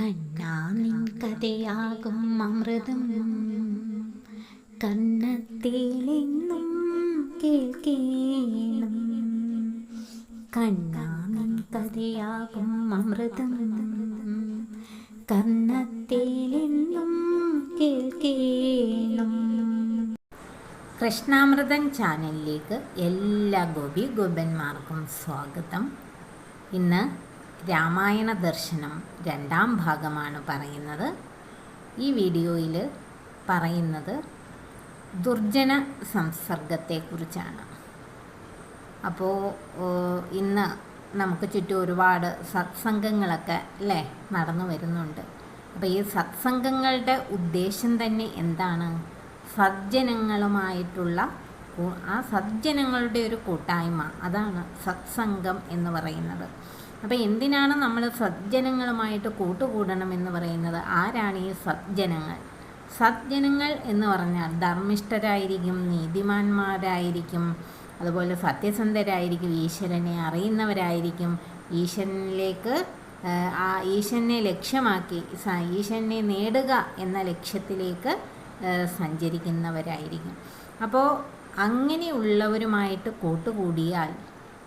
കണ്ണാനിൻ കഥയാകും അമൃതം. കണ്ണത്തിലെന്നും കേൾക്കേണം. കണ്ണാനിൻ കഥയാകും അമൃതം. കണ്ണത്തിലെന്നും കേൾക്കേണം. കൃഷ്ണാമൃതം ചാനലിലേക്ക് എല്ലാ ഗോപി ഗോപന്മാർക്കും സ്വാഗതം. ഇന്ന് രാമായണ ദർശനം രണ്ടാം ഭാഗമാണ് പറയുന്നത്. ഈ വീഡിയോയിൽ പറയുന്നത് ദുർജന സംസർഗത്തെക്കുറിച്ചാണ്. അപ്പോൾ ഇന്ന് നമുക്ക് ചുറ്റും ഒരുപാട് സത്സംഗങ്ങളൊക്കെ അല്ലേ നടന്നു വരുന്നുണ്ട്. അപ്പോൾ ഈ സത്സംഗങ്ങളുടെ ഉദ്ദേശം തന്നെ എന്താണ്? സജ്ജനങ്ങളുമായിട്ടുള്ള ആ സജ്ജനങ്ങളുടെ ഒരു കൂട്ടായ്മ. അതാണ് സത്സംഗം എന്ന് പറയുന്നത്. അപ്പോൾ എന്തിനാണ് നമ്മൾ സജ്ജനങ്ങളുമായിട്ട് കൂട്ടുകൂടണം എന്ന് പറയുന്നത്? ആരാണ് ഈ സജ്ജനങ്ങൾ? സജ്ജനങ്ങൾ എന്ന് പറഞ്ഞാൽ ധർമ്മിഷ്ഠരായിരിക്കും നീതിമാന്മാരായിരിക്കും അതുപോലെ സത്യസന്ധരായിരിക്കും ഈശ്വരനെ അറിയുന്നവരായിരിക്കും. ഈശ്വരനിലേക്ക് ആ, ഈശ്വരനെ ലക്ഷ്യമാക്കി ഈശ്വരനെ നേടുക എന്ന ലക്ഷ്യത്തിലേക്ക് സഞ്ചരിക്കുന്നവരായിരിക്കും. അപ്പോൾ അങ്ങനെയുള്ളവരുമായിട്ട് കൂട്ടുകൂടിയാൽ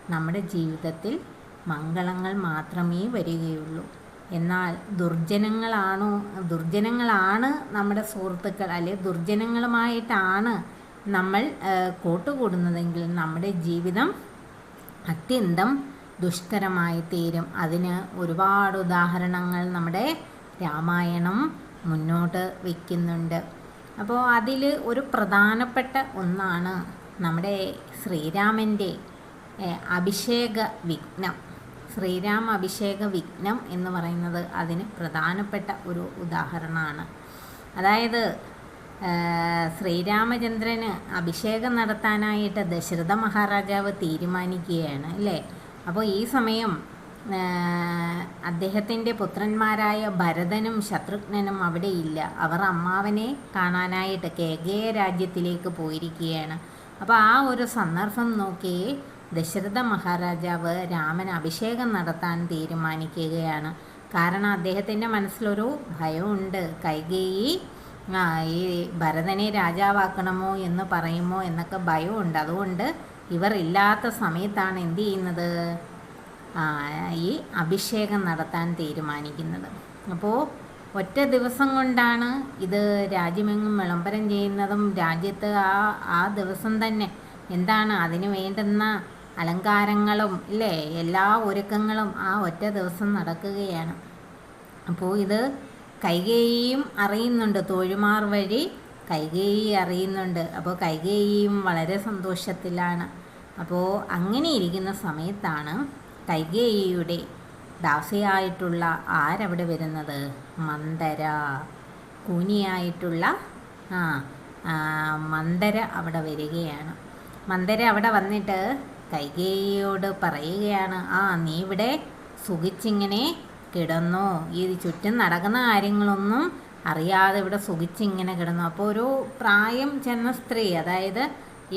നമ്മുടെ ജീവിതത്തിൽ മംഗളങ്ങൾ മാത്രമേ വരികയുള്ളൂ. എന്നാൽ ദുർജനങ്ങളാണോ ദുർജനങ്ങളാണ് നമ്മുടെ സുഹൃത്തുക്കൾ അല്ലെ ദുർജനങ്ങളുമായിട്ടാണ് നമ്മൾ കൂട്ടുകൂടുന്നതെങ്കിൽ നമ്മുടെ ജീവിതം അത്യന്തം ദുഷ്കരമായി തീരും. അതിന് ഒരുപാട് ഉദാഹരണങ്ങൾ നമ്മുടെ രാമായണം മുന്നോട്ട് വയ്ക്കുന്നുണ്ട് അപ്പോൾ അതിൽ ഒരു പ്രധാനപ്പെട്ട ഒന്നാണ് നമ്മുടെ ശ്രീരാമന്റെ അഭിഷേക വിഘ്നം. ശ്രീരാമ അഭിഷേക വിഘ്നം എന്ന് പറയുന്നത് അതിന് പ്രധാനപ്പെട്ട ഒരു ഉദാഹരണമാണ്. അതായത് ശ്രീരാമചന്ദ്രന് അഭിഷേകം നടത്താനായിട്ട് ദശരഥ മഹാരാജാവ് തീരുമാനിക്കുകയാണ് അല്ലേ? അപ്പോൾ ഈ സമയം അദ്ദേഹത്തിന്റെ പുത്രന്മാരായ ഭരതനും ശത്രുഘ്നനും ഇല്ല. അവർ അമ്മാവനെ കാണാനായിട്ട് കേകയ രാജ്യത്തിലേക്ക് പോയിരിക്കുകയാണ്. അപ്പോൾ ആ ഒരു സന്ദർഭം നോക്കി ദശരഥ മഹാരാജാവ് രാമൻ അഭിഷേകം നടത്താൻ തീരുമാനിക്കുകയാണ്. കാരണം അദ്ദേഹത്തിന്റെ മനസ്സിലൊരു ഭയമുണ്ട്. കൈകേയി ഈ ഭരതനെ രാജാവാക്കണമോ എന്ന് പറയുമോ എന്നൊക്കെ ഭയമുണ്ട്. അതുകൊണ്ട് ഇവർ ഇല്ലാത്ത സമയത്താണ് എന്ത് ചെയ്യുന്നത്? ഈ അഭിഷേകം നടത്താൻ തീരുമാനിക്കുന്നത്. അപ്പോൾ ഒറ്റ ദിവസം കൊണ്ടാണ് ഇത് രാജ്യമെങ്ങും വിളംബരം ചെയ്യുന്നതും രാജ്യത്ത് ആ ആ ദിവസം തന്നെ. എന്താണ് അതിന് വേണ്ടുന്ന അലങ്കാരങ്ങളും ഇല്ലേ? എല്ലാ ഒരുക്കങ്ങളും ആ ഒറ്റ ദിവസം നടക്കുകയാണ്. അപ്പോൾ ഇത് കൈകേയിയും അറിയുന്നുണ്ട്. തോഴിമാർ വഴി കൈകേയി അറിയുന്നുണ്ട്. അപ്പോൾ കൈകേയിയും വളരെ സന്തോഷത്തിലാണ്. അപ്പോൾ അങ്ങനെ ഇരിക്കുന്ന സമയത്താണ് കൈകേയിയുടെ ദാസിയായിട്ടുള്ള ആരവിടെ വരുന്നത്? മന്ദര. കൂനിയായിട്ടുള്ള ആ മന്ദര അവിടെ വരികയാണ്. മന്ദര അവിടെ വന്നിട്ട് കൈകേയിയോട് പറയുകയാണ് ആ നീ ഇവിടെ സുഖിച്ചിങ്ങനെ കിടന്നു? ഈ ചുറ്റും നടക്കുന്ന കാര്യങ്ങളൊന്നും അറിയാതെ ഇവിടെ സുഖിച്ചിങ്ങനെ കിടന്നു? അപ്പോൾ ഒരു പ്രായം ചെന്ന സ്ത്രീ അതായത്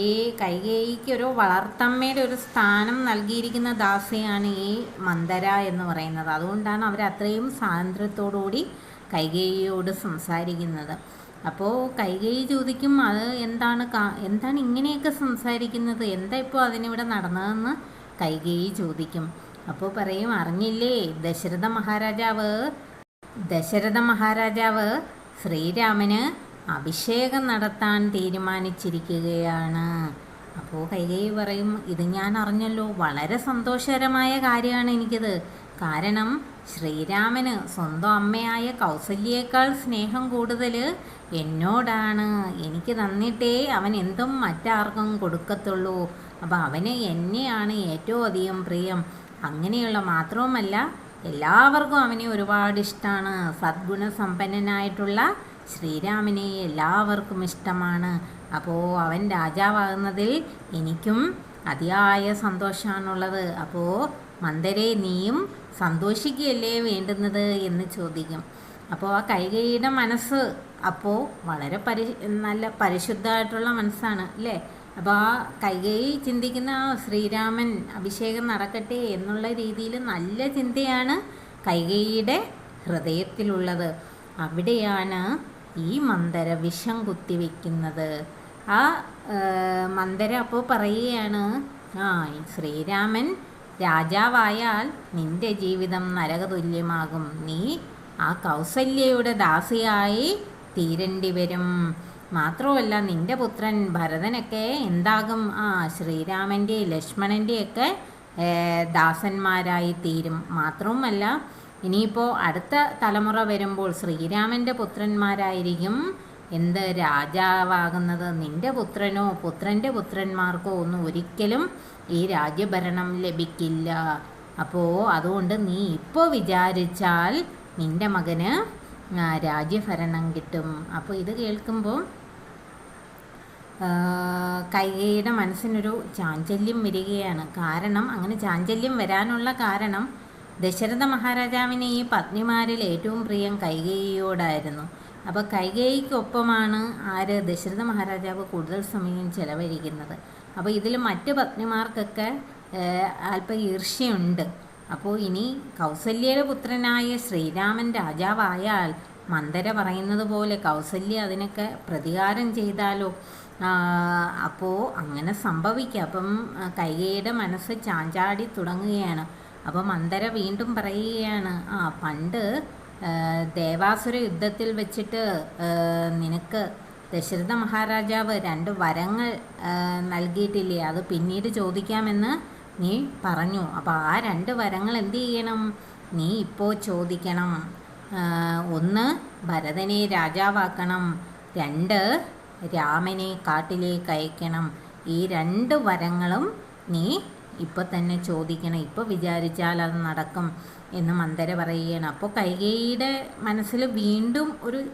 ഈ കൈകേയിക്ക് ഒരു വളർത്തമ്മയുടെ ഒരു സ്ഥാനം നൽകിയിരിക്കുന്ന ദാസിയാണ് ഈ മന്ദര എന്ന് പറയുന്നത്. അതുകൊണ്ടാണ് അവർ അത്രയും സ്വാതന്ത്ര്യത്തോടുകൂടി കൈകേയിയോട് സംസാരിക്കുന്നത്. അപ്പോൾ കൈകൈ ചോദിക്കും അത് എന്താണ് എന്താണ് ഇങ്ങനെയൊക്കെ സംസാരിക്കുന്നത്? എന്താ ഇപ്പോൾ അതിനിവിടെ നടന്നതെന്ന് കൈകൈ ചോദിക്കും. അപ്പോൾ പറയും അറിഞ്ഞില്ലേ? ദശരഥ മഹാരാജാവ് ദശരഥ മഹാരാജാവ് ശ്രീരാമന് അഭിഷേകം നടത്താൻ തീരുമാനിച്ചിരിക്കുകയാണ്. അപ്പോൾ കൈകൈ പറയും ഇത് ഞാൻ അറിഞ്ഞല്ലോ. വളരെ സന്തോഷകരമായ കാര്യമാണ് എനിക്കിത്. കാരണം ശ്രീരാമന് സ്വന്തം അമ്മയായ കൗസല്യേക്കാൾ സ്നേഹം കൂടുതൽ എന്നോടാണ്. എനിക്ക് തന്നിട്ടേ അവൻ എന്തും മറ്റാർക്കും കൊടുക്കത്തുള്ളൂ. അപ്പോൾ അവന് എന്നെയാണ് ഏറ്റവും അധികം പ്രിയം. അങ്ങനെയുള്ള മാത്രവുമല്ല എല്ലാവർക്കും അവനെ ഒരുപാട് ഇഷ്ടമാണ് സദ്ഗുണസമ്പന്നനായിട്ടുള്ള ശ്രീരാമനെ എല്ലാവർക്കും ഇഷ്ടമാണ്. അപ്പോൾ അവൻ രാജാവാകുന്നതിൽ എനിക്കും അതിയായ സന്തോഷമാണുള്ളത് അപ്പോൾ മന്ദരെ നീയും സന്തോഷിക്കുകയല്ലേ വേണ്ടുന്നത് എന്ന് ചോദിക്കും. അപ്പോൾ ആ കൈകൈയുടെ മനസ്സ് അപ്പോൾ വളരെ പരി നല്ല പരിശുദ്ധമായിട്ടുള്ള മനസ്സാണ് അല്ലേ? അപ്പോൾ ആ കൈകൈ ചിന്തിക്കുന്ന ആ ശ്രീരാമൻ അഭിഷേകം നടക്കട്ടെ എന്നുള്ള രീതിയിൽ നല്ല ചിന്തയാണ് കൈകൈയുടെ ഹൃദയത്തിലുള്ളത്. അവിടെയാണ് ഈ മന്ദര വിഷം കുത്തിവെക്കുന്നത്. ആ മന്ദര അപ്പോൾ പറയുകയാണ് ആ ശ്രീരാമൻ രാജാവായാൽ നിന്റെ ജീവിതം നരകതുല്യമാകും. നീ ആ കൗസല്യയുടെ ദാസിയായി തീരേണ്ടി വരും മാത്രമല്ല നിന്റെ പുത്രൻ ഭരതനൊക്കെ എന്താകും? ആ ശ്രീരാമന്റെ ലക്ഷ്മണന്റെയൊക്കെ ദാസന്മാരായി തീരും. മാത്രവുമല്ല ഇനിയിപ്പോൾ അടുത്ത തലമുറ വരുമ്പോൾ ശ്രീരാമന്റെ പുത്രന്മാരായിരിക്കും എന്ത് രാജാവാകുന്നത്? നിന്റെ പുത്രനോ പുത്രന്റെ പുത്രന്മാർക്കോ ഒന്നും ഒരിക്കലും ഈ രാജ്യഭരണം ലഭിക്കില്ല. അപ്പോൾ അതുകൊണ്ട് നീ ഇപ്പോൾ വിചാരിച്ചാൽ നിന്റെ മകന് രാജ്യഭരണം കിട്ടും. അപ്പോൾ ഇത് കേൾക്കുമ്പോൾ കൈകയുടെ മനസ്സിനൊരു ചാഞ്ചല്യം വരികയാണ്. കാരണം അങ്ങനെ ചാഞ്ചല്യം വരാനുള്ള കാരണം ദശരഥ മഹാരാജാവിനെ ഈ പത്നിമാരിൽ ഏറ്റവും പ്രിയം കൈകേയിയോടായിരുന്നു. അപ്പോൾ കൈകേയിക്കൊപ്പമാണ് ആര് ദശരഥ മഹാരാജാവ് കൂടുതൽ സമയം ചെലവഴിക്കുന്നത്. അപ്പോൾ ഇതിൽ മറ്റ് പത്നിമാർക്കൊക്കെ അല്പ ഈർഷ്യയുണ്ട് അപ്പോൾ ഇനി കൗസല്യയുടെ പുത്രനായ ശ്രീരാമൻ രാജാവായാൽ മന്ദര പറയുന്നത് പോലെ കൗസല്യ അതിനൊക്കെ പ്രതികാരം ചെയ്താലോ? അപ്പോൾ അങ്ങനെ സംഭവിക്കുക അപ്പം കൈകയുടെ മനസ്സ് ചാഞ്ചാടി തുടങ്ങുകയാണ്. അപ്പോൾ മന്ദര വീണ്ടും പറയുകയാണ് ആ പണ്ട് ദേവാസുര യുദ്ധത്തിൽ വെച്ചിട്ട് നിനക്ക് ദശരഥ മഹാരാജാവ് രണ്ട് വരങ്ങൾ നൽകിയിട്ടില്ലേ? അത് പിന്നീട് ചോദിക്കാമെന്ന് നീ പറഞ്ഞു. അപ്പോൾ ആ രണ്ട് വരങ്ങൾ എന്ത് ചെയ്യണം? നീ ഇപ്പോൾ ചോദിക്കണം. ഒന്ന് ഭരതനെ രാജാവാക്കണം. രണ്ട് രാമനെ കാട്ടിലേക്ക് അയക്കണം. ഈ രണ്ട് വരങ്ങളും നീ ഇപ്പോൾ തന്നെ ചോദിക്കണം. ഇപ്പോൾ വിചാരിച്ചാൽ അത് നടക്കും എന്ന് മന്ദര പറയുകയാണ്. അപ്പോൾ കൈകേയിയുടെ മനസ്സിൽ വീണ്ടും ഒരു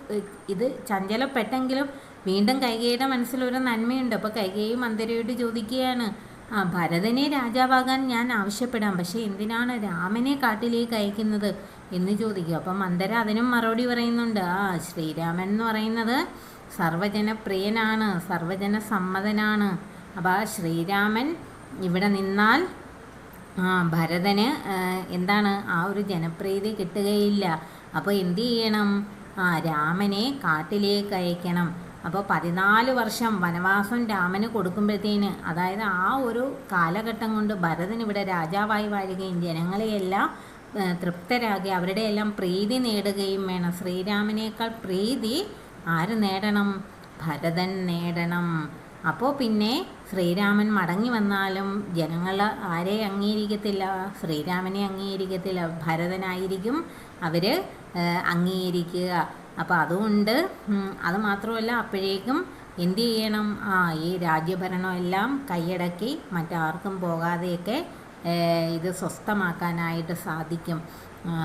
ഇത് ചഞ്ചലപ്പെട്ടെങ്കിലും വീണ്ടും കൈകേയിയുടെ മനസ്സിലൊരു നന്മയുണ്ട്. അപ്പോൾ കൈകേയി മന്ദരയോട് ചോദിക്കുകയാണ് ആ ഭരതനെ രാജാവാകാൻ ഞാൻ ആവശ്യപ്പെടാം. പക്ഷേ എന്തിനാണ് രാമനെ കാട്ടിലേക്ക് അയക്കുന്നത്? എന്ന് ചോദിക്കുക. അപ്പം മന്ദര അതിനും മറുപടി പറയുന്നുണ്ട് ആ ശ്രീരാമൻ എന്ന് പറയുന്നത് സർവജനപ്രിയനാണ് സർവജന സമ്മതനാണ് അപ്പോൾ ആ ശ്രീരാമൻ ഇവിടെ നിന്നാൽ ഭരതന് എന്താണ് ആ ഒരു ജനപ്രീതി കിട്ടുകയില്ല. അപ്പോൾ എന്തു ചെയ്യണം? ആ രാമനെ കാട്ടിലേക്ക് അയക്കണം. അപ്പോൾ പതിനാല് വർഷം വനവാസം രാമന് കൊടുക്കുമ്പോഴത്തേന് അതായത് ആ ഒരു കാലഘട്ടം കൊണ്ട് ഭരതൻ ഇവിടെ രാജാവായി വാഴുകയും ജനങ്ങളെയെല്ലാം തൃപ്തരാകി അവരുടെ എല്ലാം പ്രീതി നേടുകയും വേണം. ശ്രീരാമനേക്കാൾ പ്രീതി ആര് നേടണം? ഭരതൻ നേടണം. അപ്പോൾ പിന്നെ ശ്രീരാമൻ മടങ്ങി വന്നാലും ജനങ്ങൾ ആരെ അംഗീകരിക്കത്തില്ല? ശ്രീരാമനെ അംഗീകരിക്കത്തില്ല. ഭരതനായിരിക്കും അവർ അംഗീകരിക്കുക. അപ്പോൾ അതുകൊണ്ട് അത് മാത്രമല്ല അപ്പോഴേക്കും എന്തു ചെയ്യണം? ആ ഈ രാജ്യഭരണം എല്ലാം കൈയടക്കി മറ്റാർക്കും പോകാതെയൊക്കെ ഇത് സ്വസ്ഥമാക്കാനായിട്ട് സാധിക്കും.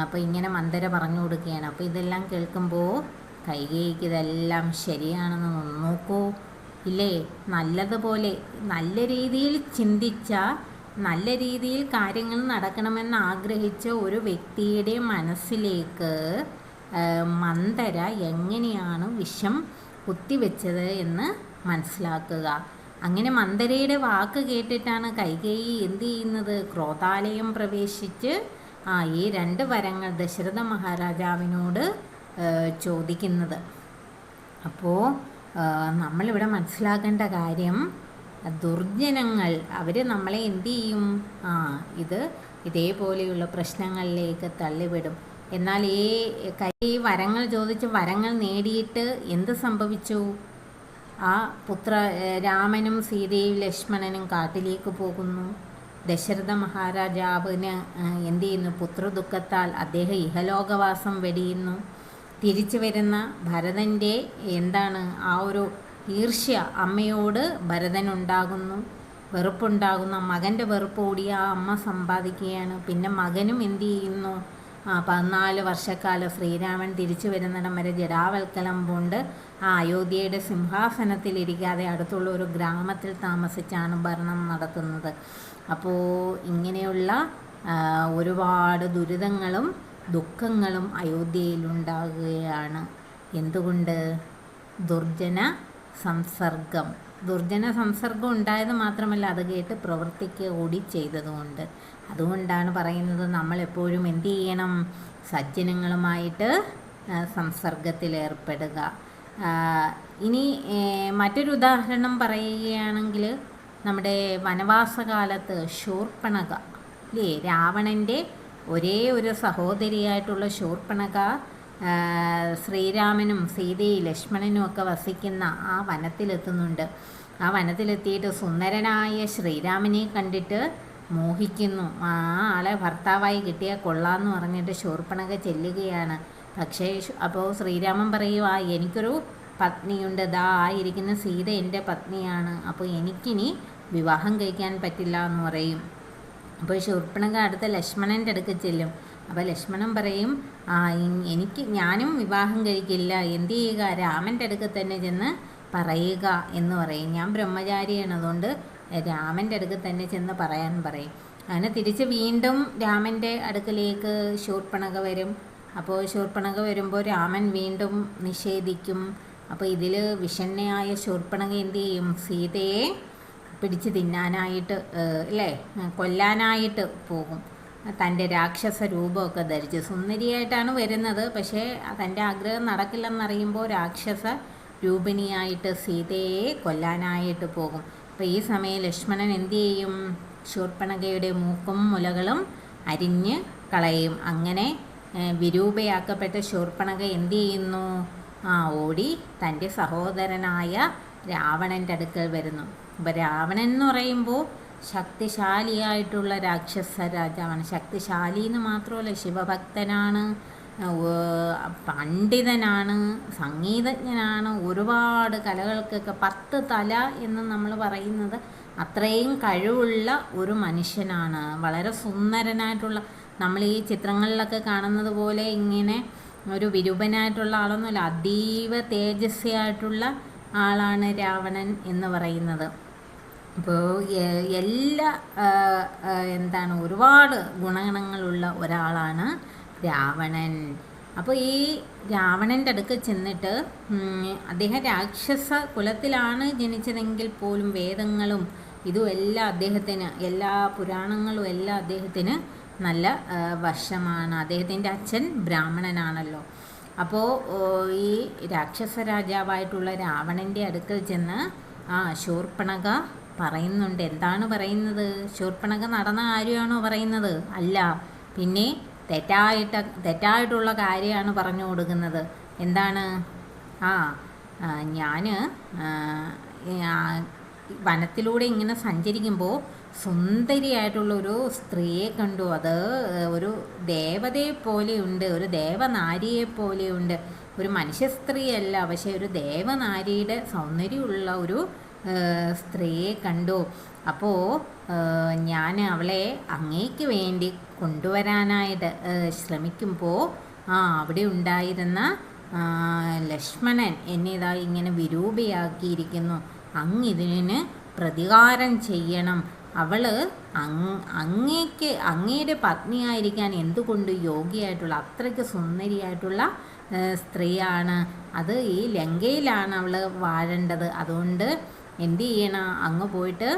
അപ്പോൾ ഇങ്ങനെ മന്ദര പറഞ്ഞു കൊടുക്കുകയാണ്. അപ്പോൾ ഇതെല്ലാം കേൾക്കുമ്പോൾ കൈകേക്ക് ഇതെല്ലാം ശരിയാണെന്ന് നോക്കൂ. ഇല്ലേ? നല്ലതുപോലെ നല്ല രീതിയിൽ ചിന്തിച്ച നല്ല രീതിയിൽ കാര്യങ്ങൾ നടക്കണമെന്ന് ആഗ്രഹിച്ച ഒരു വ്യക്തിയുടെ മനസ്സിലേക്ക് മന്ദര എങ്ങനെയാണ് വിഷം കുത്തിവെച്ചത് എന്ന് മനസ്സിലാക്കുക. അങ്ങനെ മന്ദരയുടെ വാക്ക് കേട്ടിട്ടാണ് കൈകേയി എന്ത് ചെയ്യുന്നത്? ക്രോതാലയം പ്രവേശിച്ച് ആ ഈ രണ്ട് വരങ്ങൾ ദശരഥ മഹാരാജാവിനോട് ചോദിക്കുന്നത്. അപ്പോൾ നമ്മളിവിടെ മനസ്സിലാക്കേണ്ട കാര്യം ദുർജനങ്ങൾ അവർ നമ്മളെ എന്തു ചെയ്യും? ആ ഇത് ഇതേപോലെയുള്ള പ്രശ്നങ്ങളിലേക്ക് തള്ളിവിടും. എന്നാൽ ഈ കൈ വരങ്ങൾ ചോദിച്ച് വരങ്ങൾ നേടിയിട്ട് എന്ത് സംഭവിച്ചു? ആ പുത്ര രാമനും സീതയും ലക്ഷ്മണനും കാട്ടിലേക്ക് പോകുന്നു. ദശരഥ മഹാരാജാവിന് എന്തു ചെയ്യുന്നു? പുത്രദുഃഖത്താൽ അദ്ദേഹം ഇഹലോകവാസം വെടിയുന്നു. തിരിച്ചു വരുന്ന ഭരതന്റെ എന്താണ് ആ ഒരു ഈർഷ്യ അമ്മയോട് ഭരതൻ ഭരതനുണ്ടാകുന്നു വെറുപ്പുണ്ടാകുന്ന. മകന്റെ വെറുപ്പ് കൂടി ആ അമ്മ സമ്പാദിക്കുകയാണ്. പിന്നെ മകനും എന്തു ചെയ്യുന്നു? ആ പതിനാല് വർഷക്കാലം ശ്രീരാമൻ തിരിച്ചു വരുന്നിടം വരെ ജടാവൽക്കലം കൊണ്ട് ആ അയോധ്യയുടെ സിംഹാസനത്തിലിരിക്കാതെ അടുത്തുള്ള ഒരു ഗ്രാമത്തിൽ താമസിച്ചാണ് ഭരണം നടത്തുന്നത്. അപ്പോൾ ഇങ്ങനെയുള്ള ഒരുപാട് ദുരിതങ്ങളും ദുഃഖങ്ങളും അയോധ്യയിലുണ്ടാകുകയാണ് എന്തുകൊണ്ട്? ദുർജന സംസർഗം. ദുർജന സംസർഗം ഉണ്ടായത് മാത്രമല്ല അത് കേട്ട് പ്രവർത്തിക്കുക ചെയ്തതുകൊണ്ട്. അതുകൊണ്ടാണ് പറയുന്നത് നമ്മളെപ്പോഴും എന്തു ചെയ്യണം? സജ്ജനങ്ങളുമായിട്ട് സംസർഗത്തിലേർപ്പെടുക. ഇനി മറ്റൊരു ഉദാഹരണം പറയുകയാണെങ്കിൽ നമ്മുടെ വനവാസകാലത്ത് ശൂർപ്പണക ഇല്ലേ രാവണന്റെ ഒരേ ഒരു സഹോദരിയായിട്ടുള്ള ശൂർപ്പണക ശ്രീരാമനും സീതയും ലക്ഷ്മണനും ഒക്കെ വസിക്കുന്ന ആ വനത്തിലെത്തുന്നുണ്ട്. ആ വനത്തിലെത്തിയിട്ട് സുന്ദരനായ ശ്രീരാമനെ കണ്ടിട്ട് മോഹിക്കുന്നു. ആ ആളെ ഭർത്താവായി കിട്ടിയാൽ കൊള്ളാമെന്ന് പറഞ്ഞിട്ട് ശൂർപ്പണക ചെല്ലുകയാണ്. പക്ഷേ അപ്പോൾ ശ്രീരാമൻ പറയും ആ എനിക്കൊരു പത്നിയുണ്ട്. ദാ ആയിരിക്കുന്ന സീത എന്റെ പത്നിയാണ്. അപ്പോൾ എനിക്കിനി വിവാഹം കഴിക്കാൻ പറ്റില്ല എന്ന് പറയും. അപ്പോൾ ശൂർപ്പണക അടുത്ത ലക്ഷ്മണന്റെ അടുക്ക് ചെല്ലും. അപ്പോൾ ലക്ഷ്മണൻ പറയും ആ എനിക്ക് ഞാനും വിവാഹം കഴിക്കില്ല. എന്ത് ചെയ്യുക? രാമന്റെ അടുക്ക് തന്നെ ചെന്ന് പറയുക എന്ന് പറയും. ഞാൻ ബ്രഹ്മചാരിയാണ്. അതുകൊണ്ട് രാമന്റെ അടുക്ക് തന്നെ ചെന്ന് പറയാൻ പറയും. അങ്ങനെ തിരിച്ച് വീണ്ടും രാമന്റെ അടുക്കിലേക്ക് ശൂർപ്പണക വരും. അപ്പോൾ ശൂർപ്പണക വരുമ്പോൾ രാമൻ വീണ്ടും നിഷേധിക്കും. അപ്പോൾ ഇതിൽ വിഷണ്ണയായ ശൂർപ്പണക എന്ത് ചെയ്യും? സീതയെ പിടിച്ച് തിന്നാനായിട്ട് അല്ലേ കൊല്ലാനായിട്ട് പോകും. തന്റെ രാക്ഷസ രൂപമൊക്കെ ധരിച്ച്. സുന്ദരിയായിട്ടാണ് വരുന്നത്. പക്ഷേ തന്റെ ആഗ്രഹം നടക്കില്ലെന്നറിയുമ്പോൾ രാക്ഷസ രൂപിണിയായിട്ട് സീതയെ കൊല്ലാനായിട്ട് പോകും. അപ്പോൾ ഈ സമയം ലക്ഷ്മണൻ എന്ത് ചെയ്യും? ശൂർപ്പണകയുടെ മൂക്കും മുലകളും അരിഞ്ഞ് കളയും. അങ്ങനെ വിരൂപയാക്കപ്പെട്ട ശൂർപ്പണക എന്ത് ചെയ്യുന്നു? ആ ഓടി തന്റെ സഹോദരനായ രാവണന്റെ അടുക്കൽ വരുന്നു. അപ്പോൾ രാവണൻ എന്ന് പറയുമ്പോൾ ശക്തിശാലിയായിട്ടുള്ള രാക്ഷസ രാജാവാണ്. ശക്തിശാലി എന്ന് മാത്രമല്ല ശിവഭക്തനാണ് പണ്ഡിതനാണ് സംഗീതജ്ഞനാണ്. ഒരുപാട് കലകൾക്കൊക്കെ പത്ത് തല എന്ന് നമ്മൾ പറയുന്നത് അത്രയും കഴിവുള്ള ഒരു മനുഷ്യനാണ്. വളരെ സുന്ദരനായിട്ടുള്ള നമ്മൾ ഈ ചിത്രങ്ങളിലൊക്കെ കാണുന്നത് പോലെ ഇങ്ങനെ ഒരു വിരൂപനായിട്ടുള്ള ആളൊന്നുമില്ല അതീവ തേജസ്വിയായിട്ടുള്ള ആളാണ് രാവണൻ എന്ന് പറയുന്നത്. അപ്പോൾ എല്ലാ എന്താണ് ഒരുപാട് ഗുണഗണങ്ങളുള്ള ഒരാളാണ് രാവണൻ. അപ്പോൾ ഈ രാവണന്റെ അടുക്ക് ചെന്നിട്ട് അദ്ദേഹം രാക്ഷസ കുലത്തിലാണ് ജനിച്ചതെങ്കിൽ പോലും വേദങ്ങളും ഇതും എല്ലാം അദ്ദേഹത്തിന് എല്ലാ പുരാണങ്ങളും എല്ലാം അദ്ദേഹത്തിന് നല്ല വശമാണ് അദ്ദേഹത്തിന്റെ അച്ഛൻ ബ്രാഹ്മണനാണല്ലോ. അപ്പോൾ ഈ രാക്ഷസ രാജാവായിട്ടുള്ള രാവണന്റെ അടുക്കൽ ചെന്ന് ആ ശൂർപ്പണക പറയുന്നുണ്ട്. എന്താണ് പറയുന്നത്? ശൂർപ്പണക നടന്ന കാര്യമാണോ പറയുന്നത്? അല്ല. പിന്നെ തെറ്റായിട്ട് തെറ്റായിട്ടുള്ള കാര്യമാണ് പറഞ്ഞു കൊടുക്കുന്നത്. എന്താണ്? ആ ഞാൻ വനത്തിലൂടെ ഇങ്ങനെ സഞ്ചരിക്കുമ്പോൾ സുന്ദരിയായിട്ടുള്ള ഒരു സ്ത്രീയെ കണ്ടു. അത് ഒരു ദേവതയെ പോലെയുണ്ട് ഒരു ദേവനാരിയെ പോലെയുണ്ട്. ഒരു മനുഷ്യ സ്ത്രീയല്ല പക്ഷെ ഒരു ദേവനാരിയുടെ സൗന്ദര്യമുള്ള ഒരു സ്ത്രീയെ കണ്ടു. അപ്പോൾ ഞാൻ അവളെ അങ്ങേക്ക് വേണ്ടി കൊണ്ടുവരാനായിട്ട് ശ്രമിക്കുമ്പോൾ ആ അവിടെ ഉണ്ടായിരുന്ന ലക്ഷ്മണൻ എന്നെ ഇങ്ങനെ വിരൂപയാക്കിയിരിക്കുന്നു. അങ്ങ് ഇതിന് പ്രതികാരം ചെയ്യണം. അങ് അങ്ങേക്ക് അങ്ങയുടെ പത്നിയായിരിക്കാൻ എന്തുകൊണ്ട് യോഗ്യയായിട്ടുള്ള അത്രയ്ക്ക് സുന്ദരിയായിട്ടുള്ള സ്ത്രീയാണ്? അത് ഈ ലങ്കയിലാണ് അവൾ വാഴേണ്ടത്. അതുകൊണ്ട് എന്ത് ചെയ്യണം? അങ്ങ് പോയിട്ട്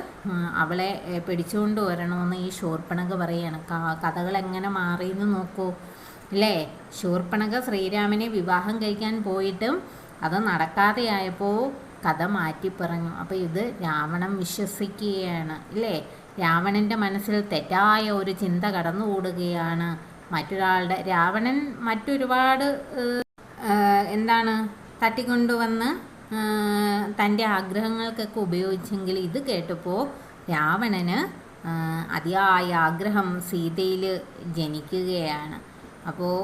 അവളെ പിടിച്ചുകൊണ്ട് വരണമെന്ന് ഈ ശൂർപ്പണക പറയാണ്. കഥകൾ എങ്ങനെ മാറിയെന്ന് നോക്കൂ. അല്ലേ ശൂർപ്പണക ശ്രീരാമനെ വിവാഹം കഴിക്കാൻ പോയിട്ടും അത് നടക്കാതെയായപ്പോൾ കഥ മാറ്റി പറഞ്ഞു അപ്പോൾ ഇത് രാവണൻ വിശ്വസിക്കുകയാണ് ഇല്ലേ? രാവണന്റെ മനസ്സിൽ തെറ്റായ ഒരു ചിന്ത കടന്നുകൂടുകയാണ്. മറ്റൊരാളുടെ രാവണൻ മറ്റൊരുപാട് എന്താണ് തട്ടിക്കൊണ്ടുവന്ന് തന്റെ ആഗ്രഹങ്ങൾക്കൊക്കെ ഉപയോഗിച്ചെങ്കിൽ ഇത് കേട്ടപ്പോൾ രാവണന് അതിയായ ആഗ്രഹം സീതയിൽ ജനിക്കുകയാണ്. അപ്പോൾ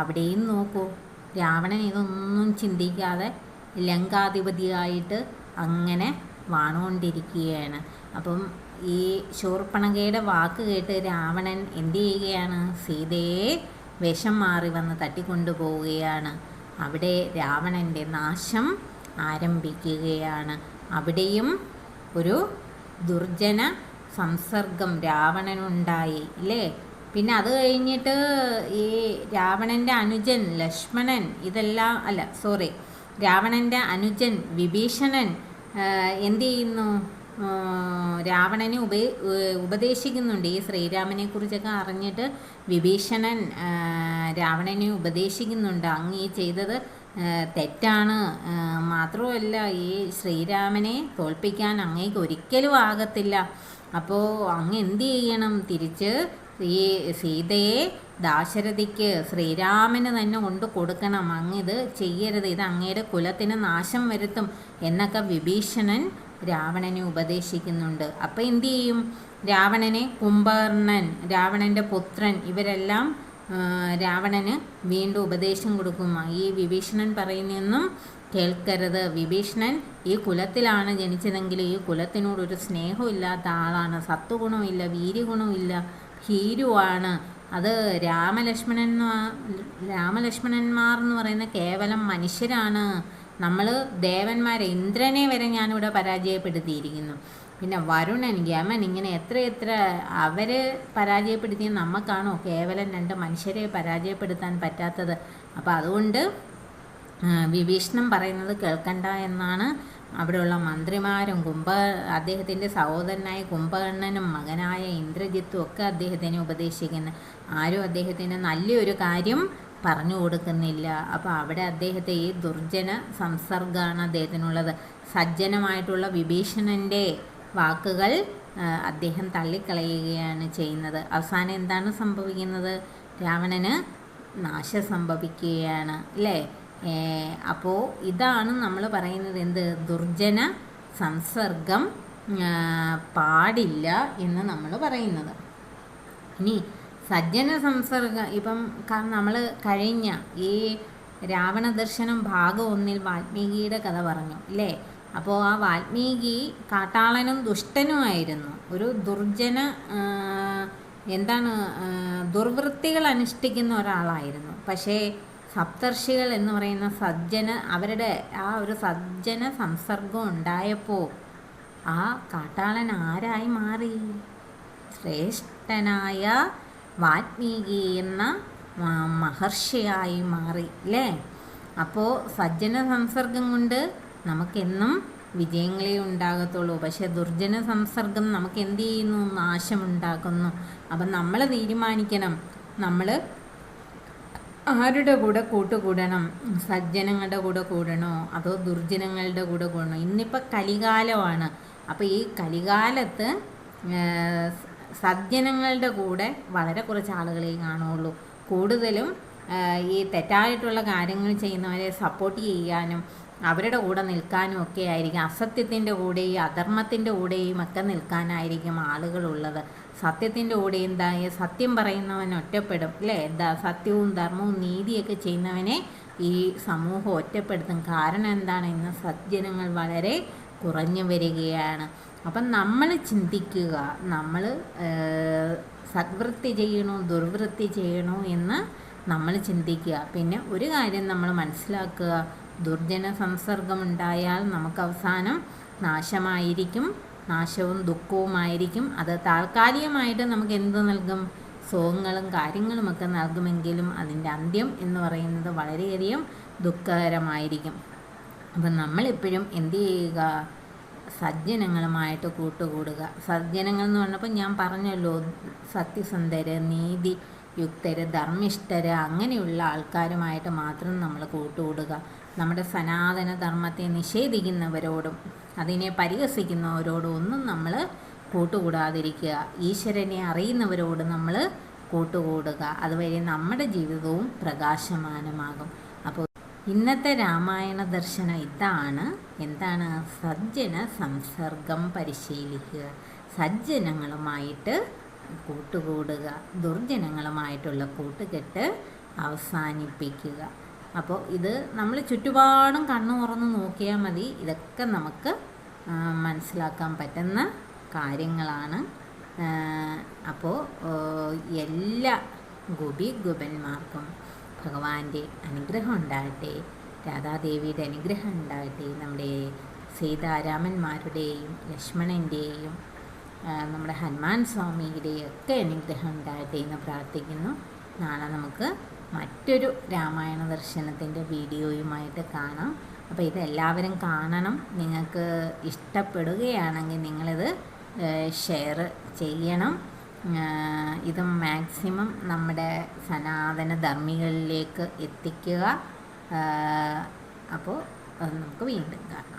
അവിടെയും നോക്കൂ രാവണൻ ഇതൊന്നും ചിന്തിക്കാതെ ലങ്കാധിപതിയായിട്ട് അങ്ങനെ വാണുകൊണ്ടിരിക്കുകയാണ് അപ്പം ഈ ശൂർപ്പണകയുടെ വാക്ക് കേട്ട് രാവണൻ എന്ത് ചെയ്യുകയാണ്? സീതയെ വിഷം മാറി വന്ന് തട്ടിക്കൊണ്ടുപോവുകയാണ്. അവിടെ രാവണന്റെ നാശം ആരംഭിക്കുകയാണ്. അവിടെയും ഒരു ദുർജന സംസർഗം രാവണനുണ്ടായി ഇല്ലേ? പിന്നെ അത് കഴിഞ്ഞിട്ട് ഈ രാവണന്റെ അനുജൻ ലക്ഷ്മണൻ ഇതെല്ലാം അല്ല സോറി രാവണന്റെ അനുജൻ വിഭീഷണൻ എന്തു ചെയ്യുന്നു? രാവണനെ ഉപ ഉപദേശിക്കുന്നുണ്ട്. ഈ ശ്രീരാമനെ കുറിച്ചൊക്കെ അറിഞ്ഞിട്ട് വിഭീഷണൻ രാവണനെ ഉപദേശിക്കുന്നുണ്ട്. അങ്ങ് ഈ ചെയ്തത് തെറ്റാണ്. മാത്രമല്ല ഈ ശ്രീരാമനെ തോൽപ്പിക്കാൻ അങ്ങേക്ക് ഒരിക്കലും ആകത്തില്ല. അപ്പോൾ അങ്ങ് എന്ത് ചെയ്യണം? തിരിച്ച് ഈ സീതയെ ദാശരഥിക്ക് ശ്രീരാമന് തന്നെ കൊണ്ട് കൊടുക്കണം. അങ്ങിത് ചെയ്യരുത്. ഇത് അങ്ങയുടെ കുലത്തിന് നാശം വരുത്തും എന്നൊക്കെ വിഭീഷണൻ രാവണനെ ഉപദേശിക്കുന്നുണ്ട്. അപ്പം എന്തു ചെയ്യും? രാവണനെ കുംഭകർണൻ രാവണന്റെ പുത്രൻ ഇവരെല്ലാം രാവണന് വീണ്ടും ഉപദേശം കൊടുക്കും. ഈ വിഭീഷണൻ പറയുന്നൊന്നും കേൾക്കരുത്. വിഭീഷണൻ ഈ കുലത്തിലാണ് ജനിച്ചതെങ്കിൽ ഈ കുലത്തിനോടൊരു സ്നേഹമില്ലാത്ത ആളാണ്. സത്വഗുണമില്ല വീര്യഗുണമില്ല. ഭീരുവാണ് അത് രാമലക്ഷ്മണന്മാർ രാമലക്ഷ്മണന്മാർ എന്ന് പറയുന്ന കേവലം മനുഷ്യരാണ്. നമ്മൾ ദേവന്മാരെ ഇന്ദ്രനെ വരെ ഞാനിവിടെ പരാജയപ്പെടുത്തിയിരിക്കുന്നു. പിന്നെ വരുണൻ യമൻ ഇങ്ങനെ എത്ര എത്ര അവർ പരാജയപ്പെടുത്തിയ നമുക്കാണോ കേവലം രണ്ട് മനുഷ്യരെ പരാജയപ്പെടുത്താൻ പറ്റാത്തത്. അപ്പോൾ അതുകൊണ്ട് വിഭീഷണം പറയുന്നത് കേൾക്കണ്ട എന്നാണ് അവിടെയുള്ള മന്ത്രിമാരും കുംഭ അദ്ദേഹത്തിന്റെ സഹോദരനായ കുംഭകർണനും മകനായ ഇന്ദ്രജിത്തും ഒക്കെ അദ്ദേഹത്തിനെ ഉപദേശിക്കുന്നു. ആരും അദ്ദേഹത്തിന് നല്ലൊരു കാര്യം പറഞ്ഞു കൊടുക്കുന്നില്ല. അപ്പോൾ അവിടെ അദ്ദേഹത്തെ ഈ ദുർജന സംസർഗമാണ് അദ്ദേഹത്തിനുള്ളത്. സജ്ജനമായിട്ടുള്ള വിഭീഷണന്റെ വാക്കുകൾ അദ്ദേഹം തള്ളിക്കളയുകയാണ് ചെയ്യുന്നത്. അവസാനം എന്താണ് സംഭവിക്കുന്നത്? രാവണന് നാശം സംഭവിക്കുകയാണ് അല്ലേ? അപ്പോൾ ഇതാണ് നമ്മൾ പറയുന്നത് എന്ത്? ദുർജന സംസർഗം പാടില്ല എന്ന് നമ്മൾ പറയുന്നത്. ഇനി സജ്ജന സംസർഗം ഇപ്പം നമ്മൾ കഴിഞ്ഞ ഈ രാവണ ദർശനം ഭാഗം ഒന്നിൽ വാൽമീകിയുടെ കഥ പറഞ്ഞു അല്ലേ അപ്പോൾ ആ വാൽമീകി കാട്ടാളനും ദുഷ്ടനുമായിരുന്നു ഒരു ദുർജന എന്താണ് ദുർവൃത്തികൾ അനുഷ്ഠിക്കുന്ന ഒരാളായിരുന്നു. പക്ഷേ സപ്തർഷികൾ എന്ന് പറയുന്ന സജ്ജന അവരുടെ ആ ഒരു സജ്ജന സംസർഗം ഉണ്ടായപ്പോൾ ആ കാട്ടാളൻ ആരായി മാറി? ശ്രേഷ്ഠനായ വാത്മീകി എന്ന മഹർഷിയായി മാറി അല്ലേ അപ്പോൾ സജ്ജന സംസർഗം കൊണ്ട് നമുക്കെന്നും വിജയങ്ങളെ ഉണ്ടാകത്തുള്ളൂ. പക്ഷെ ദുർജന സംസർഗം നമുക്ക് എന്ത് ചെയ്യുന്നു? നാശമുണ്ടാക്കുന്നു. അപ്പം നമ്മൾ തീരുമാനിക്കണം. നമ്മൾ ആരുടെ കൂടെ കൂട്ടുകൂടണം? സജ്ജനങ്ങളുടെ കൂടെ കൂടണോ? അതോ ദുർജനങ്ങളുടെ കൂടെ കൂടണോ? ഇന്നിപ്പോൾ കലികാലമാണ്. അപ്പോൾ ഈ കലികാലത്ത് സജ്ജനങ്ങളുടെ കൂടെ വളരെ കുറച്ച് ആളുകളെ കാണുള്ളൂ കൂടുതലും ഈ തെറ്റായിട്ടുള്ള കാര്യങ്ങൾ ചെയ്യുന്നവരെ സപ്പോർട്ട് ചെയ്യാനും അവരുടെ കൂടെ നിൽക്കാനും ഒക്കെ ആയിരിക്കും. അസത്യത്തിന്റെ കൂടെയും അധർമ്മത്തിന്റെ കൂടെയും ഒക്കെ നിൽക്കാനായിരിക്കും ആളുകളുള്ളത് സത്യത്തിന്റെ കൂടെ എന്താ സത്യം പറയുന്നവൻ ഒറ്റപ്പെടും അല്ലേ? എന്താ സത്യവും ധർമ്മവും നീതിയൊക്കെ ചെയ്യുന്നവനെ ഈ സമൂഹം ഒറ്റപ്പെടുത്തും. കാരണം എന്താണ്? ഇന്ന് സജ്ജനങ്ങൾ വളരെ കുറഞ്ഞു വരികയാണ്. അപ്പം നമ്മൾ ചിന്തിക്കുക നമ്മൾ സദ്വൃത്തി ചെയ്യണോ ദുർവൃത്തി ചെയ്യണോ എന്ന് നമ്മൾ ചിന്തിക്കുക. പിന്നെ ഒരു കാര്യം നമ്മൾ മനസ്സിലാക്കുക ദുർജന സംസർഗമുണ്ടായാൽ നമുക്ക് അവസാനം നാശമായിരിക്കും. നാശവും ദുഃഖവുമായിരിക്കും. അത് താൽക്കാലികമായിട്ട് നമുക്ക് എന്ത് നൽകും? സുഖങ്ങളും കാര്യങ്ങളുമൊക്കെ നൽകുമെങ്കിലും അതിന്റെ അന്ത്യം എന്ന് പറയുന്നത് വളരെയധികം ദുഃഖകരമായിരിക്കും. അപ്പം നമ്മളെപ്പോഴും എന്ത് ചെയ്യുക? സജ്ജനങ്ങളുമായിട്ട് കൂട്ടുകൂടുക. സജ്ജനങ്ങൾ എന്ന് പറഞ്ഞപ്പോൾ ഞാൻ പറഞ്ഞല്ലോ സത്യസന്ധര് നീതി യുക്തര് ധർമ്മിഷ്ഠര് അങ്ങനെയുള്ള ആൾക്കാരുമായിട്ട് മാത്രം നമ്മൾ കൂട്ടുകൂടുക. നമ്മുടെ സനാതന ധർമ്മത്തെ നിഷേധിക്കുന്നവരോടും അതിനെ പരിഹസിക്കുന്നവരോടും ഒന്നും നമ്മൾ കൂട്ടുകൂടാതിരിക്കുക. ഈശ്വരനെ അറിയുന്നവരോട് നമ്മൾ കൂട്ടുകൂടുക. അതുവഴി നമ്മുടെ ജീവിതവും പ്രകാശമാനമാകും. അപ്പോൾ ഇന്നത്തെ രാമായണ ദർശനം ഇതാണ്. എന്താണ്? സജ്ജന സംസർഗം പരിശീലിക്കുക. സജ്ജനങ്ങളുമായിട്ട് കൂട്ടുകൂടുക. ദുർജനങ്ങളുമായിട്ടുള്ള കൂട്ടുകെട്ട് അവസാനിപ്പിക്കുക. അപ്പോൾ ഇത് നമ്മൾ ചുറ്റുപാടും കണ്ണു തുറന്ന് നോക്കിയാൽ മതി. ഇതൊക്കെ നമുക്ക് മനസ്സിലാക്കാൻ പറ്റുന്ന കാര്യങ്ങളാണ്. അപ്പോൾ എല്ലാ ഗുബി ഗുബന്മാർക്കും ഭഗവാന്റെ അനുഗ്രഹം ഉണ്ടാകട്ടെ. രാധാദേവിയുടെ അനുഗ്രഹം ഉണ്ടാകട്ടെ. നമ്മുടെ സീതാരാമന്മാരുടെയും ലക്ഷ്മണന്റെയും നമ്മുടെ ഹനുമാൻ സ്വാമിയുടെയും ഒക്കെ അനുഗ്രഹം ഉണ്ടാകട്ടെ എന്ന് പ്രാർത്ഥിക്കുന്നു. നാളെ നമുക്ക് മറ്റൊരു രാമായണ ദർശനത്തിന്റെ വീഡിയോയുമായിട്ട് കാണാം. അപ്പോൾ ഇതെല്ലാവരും കാണണം. നിങ്ങൾക്ക് ഇഷ്ടപ്പെടുകയാണെങ്കിൽ നിങ്ങളിത് ഷെയർ ചെയ്യണം. ഇത് മാക്സിമം നമ്മുടെ സനാതന ധർമ്മികളിലേക്ക് എത്തിക്കുക. അപ്പോൾ നമുക്ക് വീണ്ടും കാണാം.